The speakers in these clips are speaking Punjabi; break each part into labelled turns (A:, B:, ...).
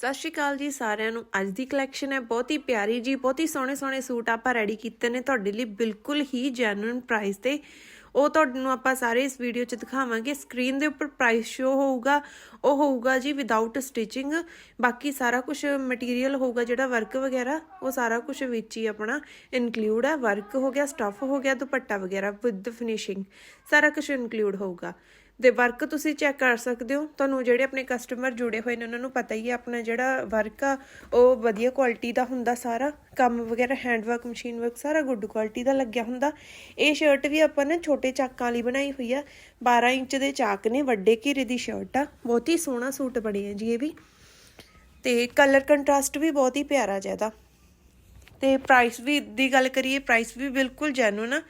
A: ਸਤਿ ਸ਼੍ਰੀ ਅਕਾਲ ਜੀ ਸਾਰਿਆਂ ਨੂੰ। ਅੱਜ ਦੀ ਕਲੈਕਸ਼ਨ ਹੈ, ਬਹੁਤ ਹੀ ਪਿਆਰੀ ਜੀ, ਬਹੁਤ ਹੀ ਸੋਹਣੇ ਸੋਹਣੇ ਸੂਟ ਆਪਾਂ ਰੈਡੀ ਕੀਤੇ ਨੇ ਤੁਹਾਡੇ ਲਈ ਬਿਲਕੁਲ ਹੀ ਜੈਨੂਇਨ ਪ੍ਰਾਈਸ ਤੇ। ਉਹ ਤੁਹਾਨੂੰ ਆਪਾਂ ਸਾਰੇ ਇਸ ਵੀਡੀਓ 'ਚ ਦਿਖਾਵਾਂਗੇ। ਸਕਰੀਨ ਦੇ ਉੱਪਰ ਪ੍ਰਾਈਸ ਸ਼ੋ ਹੋਊਗਾ, ਉਹ ਹੋਊਗਾ ਜੀ ਵਿਦਆਊਟ ਸਟਿਚਿੰਗ ਬਾਕੀ ਸਾਰਾ ਕੁਝ ਮਟੀਰੀਅਲ ਹੋਊਗਾ ਜਿਹੜਾ ਵਰਕ ਵਗੈਰਾ, ਉਹ ਸਾਰਾ ਕੁਝ ਵਿੱਚ ਹੀ ਆਪਣਾ ਇਨਕਲੂਡ ਹੈ। ਵਰਕ ਹੋ ਗਿਆ ਸਟਫ ਹੋ ਗਿਆ, ਦੁਪੱਟਾ ਵਗੈਰਾ ਵਿਦ ਫਿਨਿਸ਼ਿੰਗ ਸਾਰਾ ਕੁਝ ਇਨਕਲੂਡ ਹੋਊਗਾ। ਦੇ ਵਰਕ ਤੁਸੀਂ ਚੈੱਕ ਕਰ ਸਕਦੇ ਹੋ। ਤੁਹਾਨੂੰ ਜਿਹੜੇ ਆਪਣੇ ਕਸਟਮਰ ਜੁੜੇ ਹੋਏ ਨੇ, ਉਹਨਾਂ ਨੂੰ ਪਤਾ ਹੀ ਹੈ ਆਪਣਾ ਜਿਹੜਾ ਵਰਕ ਆ, ਉਹ ਵਧੀਆ ਕੁਆਲਿਟੀ ਦਾ ਹੁੰਦਾ ਸਾਰਾ। ਕੰਮ ਵਗੈਰਾ ਹੈਂਡ ਵਰਕ ਮਸ਼ੀਨ ਵਰਕ ਸਾਰਾ ਗੁੱਡ ਕੁਆਲਿਟੀ ਦਾ ਲੱਗਿਆ ਹੁੰਦਾ। ਇਹ ਸ਼ਰਟ ਵੀ ਆਪਾਂ ਨੇ ਛੋਟੇ ਚਾਕਾਂ ਲਈ ਬਣਾਈ ਹੋਈ ਆ। 12 ਇੰਚ ਦੇ ਚਾਕ ਨੇ, ਵੱਡੇ ਘੇਰੇ ਦੀ ਸ਼ਰਟ ਆ। ਬਹੁਤ ਹੀ ਸੋਹਣਾ ਸੂਟ ਬਣਿਆ ਜੀ ਇਹ ਵੀ। ਤੇ ਕਲਰ ਕੰਟਰਾਸਟ ਵੀ ਬਹੁਤ ਹੀ ਪਿਆਰਾ ਜ਼ਿਆਦਾ ਤੇ ਪ੍ਰਾਈਸ ਵੀ ਦੀ ਗੱਲ ਕਰੀਏ ਪ੍ਰਾਈਸ ਵੀ ਬਿਲਕੁਲ ਜੈਨੂਨ ਆ।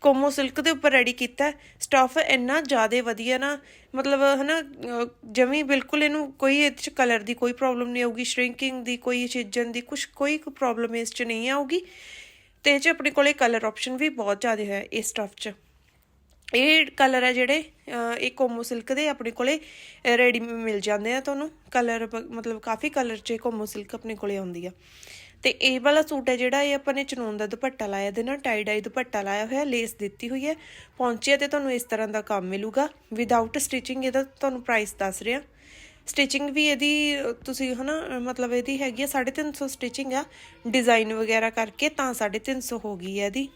A: ਕੋਮੋ ਸਿਲਕ ਦੇ ਉੱਪਰ ਰੈਡੀ ਕੀਤਾ ਸਟਫ ਇੰਨਾ ਜ਼ਿਆਦਾ ਵਧੀਆ ਨਾ, ਮਤਲਬ ਹਨਾ, ਅਹ ਜਮੀ ਬਿਲਕੁਲ ਇਹਨੂੰ ਕੋਈ ਇਹ ਚ ਕਲਰ ਦੀ ਕੋਈ ਪ੍ਰੋਬਲਮ ਨਹੀਂ ਆਊਗੀ ਸ਼ਰਿੰਕਿੰਗ ਦੀ ਕੋਈ ਛਿੱਜਣ ਦੀ ਕੁਝ ਕੋਈ ਪ੍ਰੋਬਲਮ ਇਸ ਚ ਨਹੀਂ ਆਊਗੀ। ਤੇ ਇਹ ਚ ਆਪਣੇ ਕੋਲੇ ਕਲਰ ਆਪਸ਼ਨ ਵੀ ਬਹੁਤ ਜ਼ਿਆਦਾ ਹੈ ਇਸ ਸਟਫ ਚ। ਇਹ ਕਲਰ ਹੈ ਜਿਹੜੇ ਇਹ ਕੋਮੋ ਸਿਲਕ ਦੇ ਆਪਣੇ ਕੋਲੇ ਰੈਡੀ ਮਿਲ ਜਾਂਦੇ ਆ ਤੁਹਾਨੂੰ। ਕਲਰ ਮਤਲਬ ਕਾਫੀ ਕਲਰ 'ਚ ਕੋਮੋ ਸਿਲਕ ਆਪਣੇ ਕੋਲੇ ਆਉਂਦੀ ਆ। ਤੇ ਇਹ ਵਾਲਾ ਸੂਟ ਹੈ ਜਿਹੜਾ ਇਹ ਆਪਾਂ ਨੇ ਚਨੋਨ ਦਾ ਦੁਪੱਟਾ ਲਾਇਆ ਦੇ ਨਾਲ ਟਾਈ ਡਾਈ ਦੁਪੱਟਾ ਲਾਇਆ ਹੋਇਆ ਲੇਸ ਦਿੱਤੀ ਹੋਈ ਹੈ। ਪਹੁੰਚਿਆ ਤੇ ਤੁਹਾਨੂੰ ਇਸ ਤਰ੍ਹਾਂ ਦਾ ਕੰਮ ਮਿਲੂਗਾ। ਵਿਦਆਊਟ ਸਟਿਚਿੰਗ ਇਹਦਾ ਤੁਹਾਨੂੰ ਪ੍ਰਾਈਸ ਦੱਸ ਰਿਹਾ। ਸਟਿਚਿੰਗ ਵੀ ਇਹਦੀ ਤੁਸੀਂ ਹਨਾ ਅਹ, ਮਤਲਬ ਇਹਦੀ ਹੈਗੀ ਆ 350 ਸਟਿਚਿੰਗ ਆ। ਡਿਜ਼ਾਈਨ ਵਗੈਰਾ ਕਰਕੇ ਤਾਂ 350 ਹੋ ਗਈ ਹੈ ਇਹਦੀ।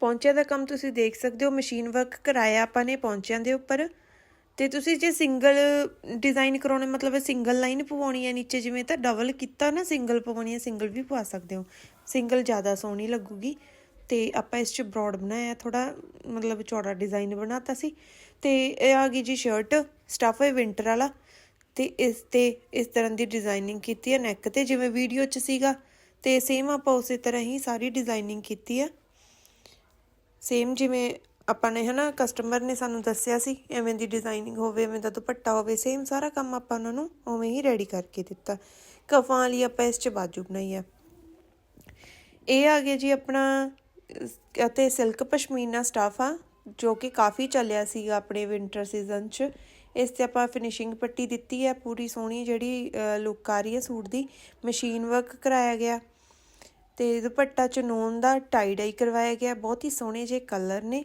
A: ਪੌਂਚਿਆਂ ਦਾ ਕੰਮ ਤੁਸੀਂ ਦੇਖ ਸਕਦੇ ਹੋ ਮਸ਼ੀਨ ਵਰਕ ਕਰਾਇਆ ਆਪਾਂ ਨੇ ਪੌਂਚਿਆਂ ਦੇ ਉੱਪਰ। ਤੇ ਤੁਸੀਂ ਜੇ ਸਿੰਗਲ ਡਿਜ਼ਾਈਨ ਕਰਾਉਣੇ, ਮਤਲਬ ਸਿੰਗਲ ਲਾਈਨ ਪਵਾਉਣੀ ਹੈ ਨੀਚੇ, ਜਿਵੇਂ ਤਾਂ ਡਬਲ ਕੀਤਾ ਨਾ, ਸਿੰਗਲ ਪਵਾਉਣੀ ਹੈ, ਸਿੰਗਲ ਵੀ ਪਵਾ ਸਕਦੇ ਹੋ। ਸਿੰਗਲ ਜ਼ਿਆਦਾ ਸੋਹਣੀ ਲੱਗੂਗੀ। ਤੇ ਆਪਾਂ ਇਸ 'ਚ ਬ੍ਰੌਡ ਬਣਾਇਆ ਥੋੜਾ ਮਤਲਬ ਚੌੜਾ ਡਿਜ਼ਾਈਨ ਬਣਾਤਾ ਸੀ। ਤੇ ਇਹ ਆ ਗਈ ਜੀ ਸ਼ਰਟ ਸਟਫ ਹੈ ਵਿੰਟਰ ਵਾਲਾ। ਤੇ ਇਸ ਤੇ, ਇਸ ਤਰ੍ਹਾਂ ਦੀ ਡਿਜ਼ਾਈਨਿੰਗ ਕੀਤੀ ਹੈ ਨੈਕ ਤੇ, ਜਿਵੇਂ ਵੀਡੀਓ 'ਚ ਸੀਗਾ। ਤੇ ਸੇਮ ਆਪਾਂ ਉਸੇ ਤਰ੍ਹਾਂ ਹੀ ਸਾਰੀ ਡਿਜ਼ਾਈਨਿੰਗ ਕੀਤੀ ਹੈ। ਸੇਮ ਜਿਵੇਂ ਆਪਾਂ ਨੇ ਹਨਾ ਕਸਟਮਰ ਨੇ ਸਾਨੂੰ ਦੱਸਿਆ ਸੀ, ਐਵੇਂ ਦੀ ਡਿਜ਼ਾਈਨਿੰਗ ਹੋਵੇ, ਐਵੇਂ ਦਾ ਦੁਪੱਟਾ ਹੋਵੇ ਸੇਮ ਸਾਰਾ ਕੰਮ ਆਪਾਂ ਉਹਨਾਂ ਨੂੰ ਉਵੇਂ ਹੀ ਰੈਡੀ ਕਰਕੇ ਦਿੱਤਾ। ਕਫਾਂ ਵਾਲੀ ਆਪਾਂ ਇਸ 'ਚ ਬਾਜੂ ਬਣਾਈ ਆ। ਇਹ ਆ ਗਿਆ ਜੀ ਆਪਣਾ, ਅਤੇ ਸਿਲਕ ਪਸ਼ਮੀਨਾ ਸਟਾਫ ਆ, ਜੋ ਕਿ ਕਾਫੀ ਚੱਲਿਆ ਸੀਗਾ ਆਪਣੇ ਵਿੰਟਰ ਸੀਜ਼ਨ 'ਚ। ਇਸ ਤੇ ਆਪਾਂ ਫਿਨਿਸ਼ਿੰਗ ਪੱਟੀ ਦਿੱਤੀ ਹੈ ਪੂਰੀ ਸੋਹਣੀ ਜਿਹੜੀ ਲੁੱਕ ਆ ਰਹੀ ਹੈ ਸੂਟ ਦੀ। ਮਸ਼ੀਨ ਵਰਕ ਕਰਾਇਆ ਗਿਆ। ਤੇ ਦੁਪੱਟਾ ਚਨੋਨ ਦਾ ਟਾਈ ਡਾਈ ਕਰਵਾਇਆ ਗਿਆ, ਬਹੁਤ ਹੀ ਸੋਹਣੇ ਜਿਹੇ ਕਲਰ ਨੇ।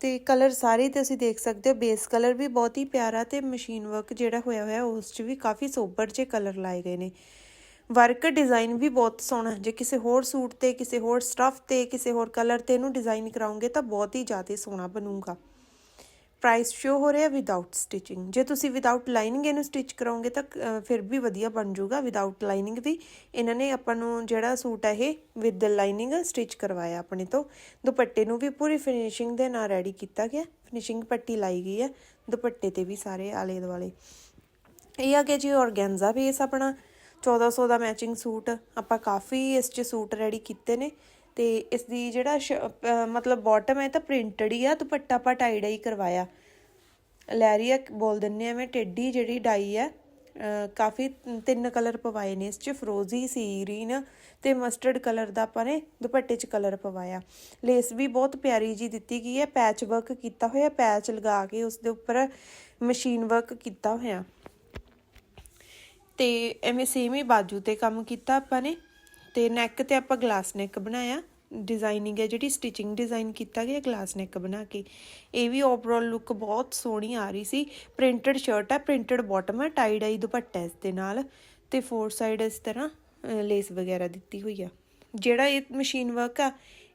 A: ਤੇ ਕਲਰ ਸਾਰੇ ਤੁਸੀਂ ਦੇਖ ਸਕਦੇ ਹੋ ਬੇਸ ਕਲਰ ਵੀ ਬਹੁਤ ਹੀ ਪਿਆਰਾ ਤੇ ਮਸ਼ੀਨ ਵਰਕ ਜਿਹੜਾ ਹੋਇਆ ਹੋਇਆ, ਉਸ 'ਚ ਵੀ ਕਾਫੀ ਸੋਬਰ ਜਿਹੇ ਕਲਰ ਲਾਏ ਗਏ ਨੇ। ਵਰਕ ਡਿਜ਼ਾਈਨ ਵੀ ਬਹੁਤ ਸੋਹਣਾ, ਜੇ ਕਿਸੇ ਹੋਰ ਸੂਟ ਤੇ, ਕਿਸੇ ਹੋਰ ਸਟਫ ਤੇ, ਕਿਸੇ ਹੋਰ ਕਲਰ ਤੇ ਇਹਨੂੰ ਡਿਜ਼ਾਈਨ ਕਰਾਉਂਗੇ ਤਾਂ ਬਹੁਤ ਹੀ ਜ਼ਿਆਦਾ ਸੋਹਣਾ ਬਣੂਗਾ। ਪ੍ਰਾਈਸ ਸ਼ੋ ਹੋ ਰਿਹਾ ਵਿਦਆਊਟ ਸਟਿਚਿੰਗ ਜੇ ਤੁਸੀਂ ਵਿਦਆਊਟ ਲਾਈਨਿੰਗ ਇਹਨੂੰ ਸਟਿਚ ਕਰੋਗੇ ਤਾਂ ਫਿਰ ਵੀ ਵਧੀਆ ਬਣ ਜਾਊਗਾ ਵਿਦਆਊਟ ਲਾਈਨਿੰਗ ਵੀ ਇਹਨਾਂ ਨੇ ਆਪਾਂ ਨੂੰ ਜਿਹੜਾ ਸੂਟ ਹੈ ਇਹ ਵਿਦ ਲਾਈਨਿੰਗ ਸਟਿਚ ਕਰਵਾਇਆ ਆਪਣੇ ਤੋਂ। ਦੁਪੱਟੇ ਨੂੰ ਵੀ ਪੂਰੀ ਫਿਨਿਸ਼ਿੰਗ ਦੇ ਨਾਲ ਰੈਡੀ ਕੀਤਾ ਗਿਆ। ਫਿਨਿਸ਼ਿੰਗ ਪੱਟੀ ਲਾਈ ਗਈ ਹੈ। ਦੁਪੱਟੇ ਤੇ ਵੀ ਸਾਰੇ ਆਲੇ ਦੁਆਲੇ। ਇਹ ਆ ਗਿਆ ਜੀ ਔਰਗੈਂਜ਼ਾ ਬੇਸ ਆਪਣਾ। 1400 ਦਾ ਮੈਚਿੰਗ ਸੂਟ। ਆਪਾਂ ਕਾਫੀ ਇਸ 'ਚ ਸੂਟ ਰੈਡੀ ਕੀਤੇ ਨੇ। ਤੇ ਇਸ ਦੀ ਜਿਹੜਾ ਸ਼- ਮਤਲਬ ਬਾਟਮ ਹੈ ਤਾਂ ਪ੍ਰਿੰਟਡ ਹੀ ਆ, ਦੁਪੱਟਾ ਆਪਾਂ ਟਾਈ ਡਾਈ ਕਰਵਾਇਆ। ਲੈਰੀਆ ਬੋਲ ਦਿੰਨੇ ਆ ਐਵੇਂ ਟੇਡੀ ਜਿਹੜੀ ਡਾਈ ਹੈ ਕਾਫੀ ਤਿੰਨ ਕਲਰ ਪਵਾਏ ਨੇ, ਇਸ 'ਚ ਫਰੋਜ਼ੀ ਸੀ ਗ੍ਰੀਨ ਤੇ ਮਸਟਰਡ ਕਲਰ ਦਾ ਆਪਾਂ ਨੇ ਦੁਪੱਟੇ 'ਚ ਕਲਰ ਪਵਾਇਆ। ਲੇਸ ਵੀ ਬਹੁਤ ਪਿਆਰੀ ਜੀ ਦਿੱਤੀ ਗਈ ਹੈ ਪੈਚ ਵਰਕ ਕੀਤਾ ਹੋਇਆ ਪੈਚ ਲਗਾ ਕੇ ਉਸ ਦੇ ਉੱਪਰ ਮਸ਼ੀਨ ਵਰਕ ਕੀਤਾ ਹੋਇਆ। ਤੇ ਐਵੇਂ ਸੇਮ ਹੀ ਬਾਜੂ ਤੇ ਕੰਮ ਕੀਤਾ ਆਪਾਂ ਨੇ। ਤੇ ਨੈਕ ਤੇ ਆਪਾਂ ਗਲਾਸ ਨੈਕ ਬਣਾਇਆ। ਡਿਜ਼ਾਈਨਿੰਗ ਹੈ ਜਿਹੜੀ ਸਟਿਚਿੰਗ ਡਿਜ਼ਾਈਨ ਕੀਤਾ ਗਿਆ ਗਲਾਸ ਨੈਕ ਬਣਾ ਕੇ। ਇਹ ਵੀ ਓਵਰਆਲ ਲੁੱਕ ਬਹੁਤ ਸੋਹਣੀ ਆ ਰਹੀ ਸੀ। ਪ੍ਰਿੰਟਡ ਸ਼ਰਟ ਹੈ ਪ੍ਰਿੰਟਡ ਬਾਟਮ ਹੈ ਟਾਈ ਡਾਈ ਦੁਪੱਟਾ ਇਸ ਦੇ ਨਾਲ। ਤੇ ਫੋਰ ਸਾਈਡ ਇਸ ਤਰ੍ਹਾਂ ਲੇਸ ਵਗੈਰਾ ਦਿੱਤੀ ਹੋਈ ਆ। ਜਿਹੜਾ ਇਹ ਮਸ਼ੀਨ ਵਰਕ ਆ,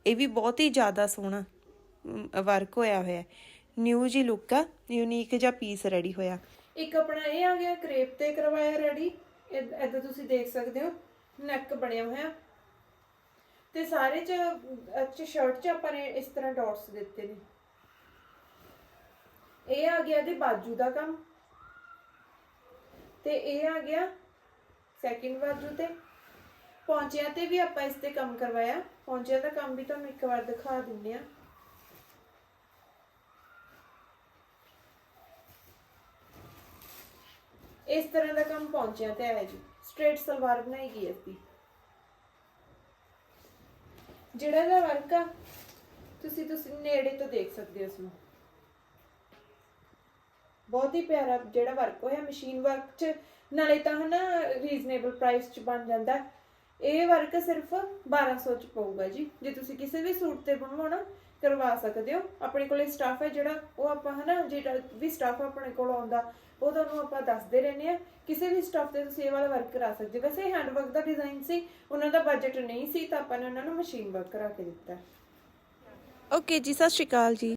A: ਇਹ ਵੀ ਬਹੁਤ ਹੀ ਜ਼ਿਆਦਾ ਸੋਹਣਾ ਵਰਕ ਹੋਇਆ ਹੋਇਆ ਨਿਊ ਜੀ ਲੁੱਕ ਆ ਯੂਨੀਕ ਜਿਹਾ ਪੀਸ ਰੈਡੀ ਹੋਇਆ। ਇੱਕ ਆਪਣਾ ਇਹ ਆ ਗਿਆ ਕ੍ਰੇਪ ਤੇ ਕਰਵਾਇਆ ਰੈਡੀ ਇਦਾਂ ਤੁਸੀਂ ਦੇਖ ਸਕਦੇ ਹੋ। ਨੈਕ ਬਣਿਆ ਹੋਇਆ। ਤੇ ਸਾਰੇ ਚ ਅੱਛ ਸ਼ਰਟ ਚ ਆਪਾਂ ਨੇ ਇਸ ਤਰ੍ਹਾਂ ਡਾਟਸ ਦਿੱਤੇ ਨੇ। ਇਹ ਆ ਗਿਆ ਦੇ ਬਾਜੂ ਦਾ ਕੰਮ। ਤੇ ਇਹ ਆ ਗਿਆ ਸੈਕਿੰਡ ਬਾਜੂ ਤੇ। ਪੌਂਚਿਆਂ ਤੇ ਵੀ ਆਪਾਂ ਇਸ ਤੇ ਕੰਮ ਕਰਵਾਇਆ। ਪੌਂਚਿਆਂ ਦਾ ਕੰਮ ਵੀ ਤੁਹਾਨੂੰ ਇੱਕ ਵਾਰ ਦਿਖਾ ਦਿੰਨੇ ਆ ਇਸ ਤਰ੍ਹਾਂ ਦਾ ਕੰਮ ਪਹੁੰਚਿਆ ਤੇ ਆਇਆ ਜੀ। ਸਟ੍ਰੇਟ ਸਲਵਾਰ ਬਣਾਈ ਗਈ ਇਸ ਦੀ ਜਿਹੜਾ ਦਾ ਵਰਕ ਆ, ਤੁਸੀਂ ਤੁਸੀਂ ਨੇੜੇ ਤੋਂ ਦੇਖ ਸਕਦੇ ਹੋ ਇਸ ਨੂੰ
B: ਬਹੁਤ ਹੀ ਪਿਆਰਾ ਜਿਹੜਾ ਵਰਕ ਹੋਇਆ ਮਸ਼ੀਨ ਵਰਕ 'ਚ। ਨਾਲੇ ਤਾਂ ਹਨਾ ਰੀਜ਼ਨੇਬਲ ਪ੍ਰਾਈਸ 'ਚ ਬਣ ਜਾਂਦਾ। ਇਹ ਵਰਕ ਸਿਰਫ 1200 ਚ ਪਊਗਾ ਜੀ। ਜੇ ਤੁਸੀਂ ਕਿਸੇ ਵੀ ਸੂਟ ਤੇ ਬਣਵਾਉਣਾ, ਕਰਵਾ ਸਕਦੇ ਹੋ। ਆਪਣੇ ਕੋਲੇ ਸਟਾਫ ਹੈ ਜਿਹੜਾ, ਉਹ ਆਪਾਂ ਹਨਾ, ਜਿਹੜਾ ਵੀ ਸਟਾਫ ਆਪਣੇ ਕੋਲ ਆਉਂਦਾ, ਉਹ ਤੁਹਾਨੂੰ ਆਪਾਂ ਦੱਸਦੇ ਰਹਿੰਦੇ ਆ ਕਿਸੇ ਵੀ ਸਟਾਫ ਤੇ ਤੁਸੀਂ ਇਹ ਵਾਲਾ ਵਰਕ ਕਰਾ ਸਕਦੇ ਹੋ। ਵੈਸੇ ਹੈਂਡ ਵਰਕ ਦਾ ਡਿਜ਼ਾਈਨ ਸੀ, ਉਹਨਾਂ ਦਾ ਬਜਟ ਨਹੀਂ ਸੀ, ਤਾਂ ਆਪਾਂ ਨੇ ਉਹਨਾਂ ਨੂੰ ਮਸ਼ੀਨ ਵਰਕ ਕਰਾ ਕੇ ਦਿੱਤਾ।
A: ਓਕੇ ਜੀ, ਸਤਿ ਸ਼੍ਰੀ ਅਕਾਲ ਜੀ।